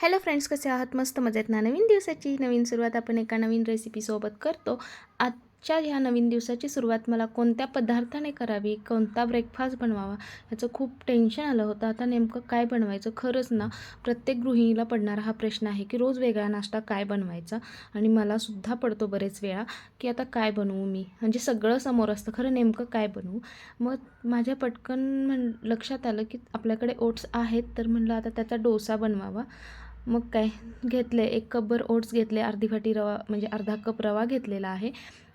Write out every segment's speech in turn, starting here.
Hello friends कसे आहात? मस्त मजेत ना? नवीन दिवसाची नवीन सुरुवात आपण एका नवीन रेसिपीसोबत करतो. आजच्या ह्या नवीन दिवसाची सुरुवात मला कोणत्या पदार्थाने करावी? कोणता ब्रेकफास्ट बनवावा? ह्याचं खूप टेन्शन आलं होतं. आता नेमकं काय बनवायचं? खरंच ना प्रत्येक गृहिणीला पडणारा हा प्रश्न आहे की रोज वेगळा नाश्ता काय बनवायचा? आणि मलासुद्धा पडतो बरेच वेळा की आता काय बनवू मी? म्हणजे सगळं समोर असतं. खरं नेमकं काय बनवू? मग माझ्या पटकन म्हण लक्षात आलं की आपल्याकडे ओट्स आहेत. तर म्हणलं आता त्याचा डोसा बनवावा. मग काय? घेतले एक कपभर ओट्स घेतले अर्धी वाटी रवा म्हणजे अर्धा कप रवा घेतलेला आहे.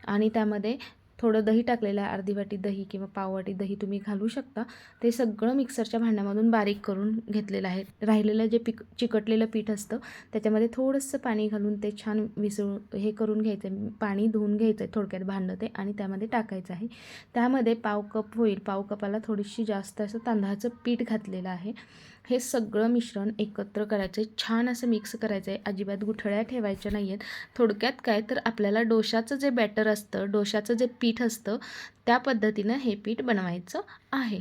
आणि त्यामध्ये थोडं दही टाकलेलं आहे अर्धी वाटी दही किंवा पाववाटी दही तुम्ही घालू शकता. ते सगळं मिक्सरच्या भांड्यामधून बारीक करून घेतलेलं आहे. राहिलेलं जे पिक चिकटलेलं पीठ असतं त्याच्यामध्ये थोडंसं पाणी घालून ते छान विसळून हे करून घ्यायचं आहे पाणी धुवून घ्यायचं आहे थोडक्यात भांडं ते आणि त्यामध्ये टाकायचं आहे. त्यामध्ये पाव कप होईल. पाव कपाला थोडीशी जास्त असं तांदळाचं पीठ घातलेलं आहे. हे सगळं मिश्रण एकत्र करायचं आहे छान असं मिक्स करायचं आहे अजिबात गुठळ्या ठेवायच्या नाही आहेत थोडक्यात काय तर आपल्याला डोशाचं जे बॅटर असतं डोशाचं जे पीठ असतं त्या पद्धतीनं हे पीठ बनवायचं आहे.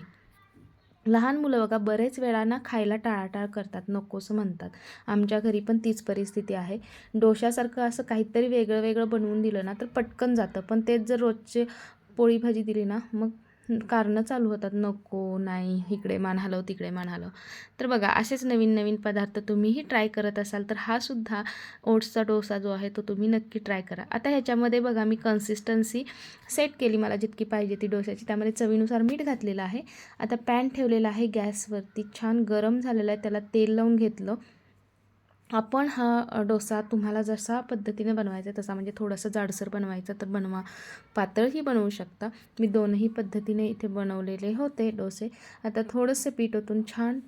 लहान मुलं बघा बरेच वेळाना खायला टाळाटाळ करतात नकोसं म्हणतात. आमच्या घरी पण तीच परिस्थिती आहे. डोशासारखं असं काहीतरी वेगळं वेगळं बनवून दिलं ना तर पटकन जातं. पण तेच जर रोजचे पोळी भाजी दिली ना मग कारणं चालू होतात. नको नाही इकडे मान हलव तिकडे मान हलव. तर बघा असेच नवीन नवीन पदार्थ तुम्हीही ट्राय करत असाल तर हा सुद्धा ओट्सचा डोसा जो आहे तो तुम्ही नक्की ट्राय करा. आता ह्याच्यामध्ये बघा मी कन्सिस्टन्सी सेट केली मला जितकी पाहिजे ती डोसाची त्यामध्ये चवीनुसार मीठ घातलेलं आहे. आता पॅन ठेवलेला आहे गॅसवरती. छान गरम झालेला आहे. त्याला तेल लावून घेतलं. आपण हा डोसा तुम्हाला जसा पद्धतीने बनवायचा आहे तसा म्हणजे थोडंसं जाडसर बनवायचं तर बनवा. पातळही बनवू शकता. मी दोनही पद्धतीने इथे बनवलेले होते डोसे. आता थोडंसं पीठ ओतून छान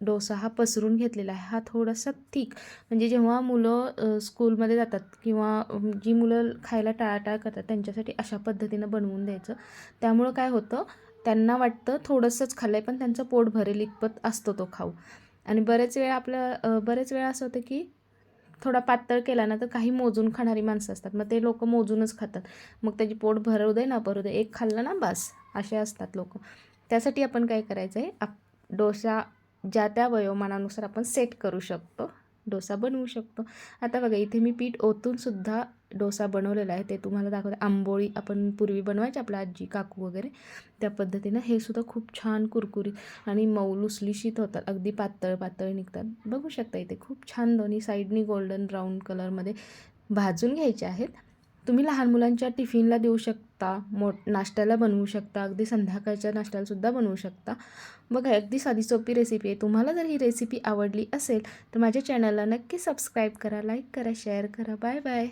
डोसा हा पसरून घेतलेला आहे. हा थोडासा थिक म्हणजे जेव्हा मुलं स्कूलमध्ये जातात किंवा जी मुलं खायला टाळाटाळ करतात त्यांच्यासाठी अशा पद्धतीनं बनवून द्यायचं. त्यामुळं काय होतं? त्यांना वाटतं थोडंसंच खाल्लं आहे पण त्यांचं पोट भरेल इतपत असतो तो खाऊ. आणि बरेच वेळा आपलं बरेच वेळा असं होतं की थोडा पातळ केला ना तर काही मोजून खाणारी माणसं असतात. मग ते लोक मोजूनच खातात. मग त्याची पोट भरवू दे ना भरू दे. एक खाल्लं ना बास. असे असतात लोक. त्यासाठी आपण काय करायचं आहे आप डोसा ज्या त्या वयोमानानुसार आपण सेट करू शकतो. डोसा बनवू शकतो. आता बघा इथे मी पीठ ओतूनसुद्धा डोसा बनवलेला आहे ते तुम्हाला दाखवते. आंबोळी आपण पूर्वी बनवायचे आपल्या आजी काकू वगैरे. त्या पद्धतीनं हे सुद्धा खूप छान कुरकुरीत आणि मऊ लुसलिशीत होतात. अगदी पातळ पातळ निघतात. बघू शकता इथे खूप छान दोन्ही साईडनी गोल्डन ब्राऊन कलरमध्ये भाजून घ्यायचे आहेत. तुम्ही लहान मुलांच्या टिफिनला देऊ शकता मो नाश्त्याला बनवू शकता अगदी संध्याकाळच्या नाश्त्यालासुद्धा बनवू शकता. बघा अगदी साधी सोपी रेसिपी आहे. तुम्हाला जर ही रेसिपी आवडली असेल तर माझ्या चॅनलला नक्की सबस्क्राईब करा लाईक करा शेअर करा. Bye bye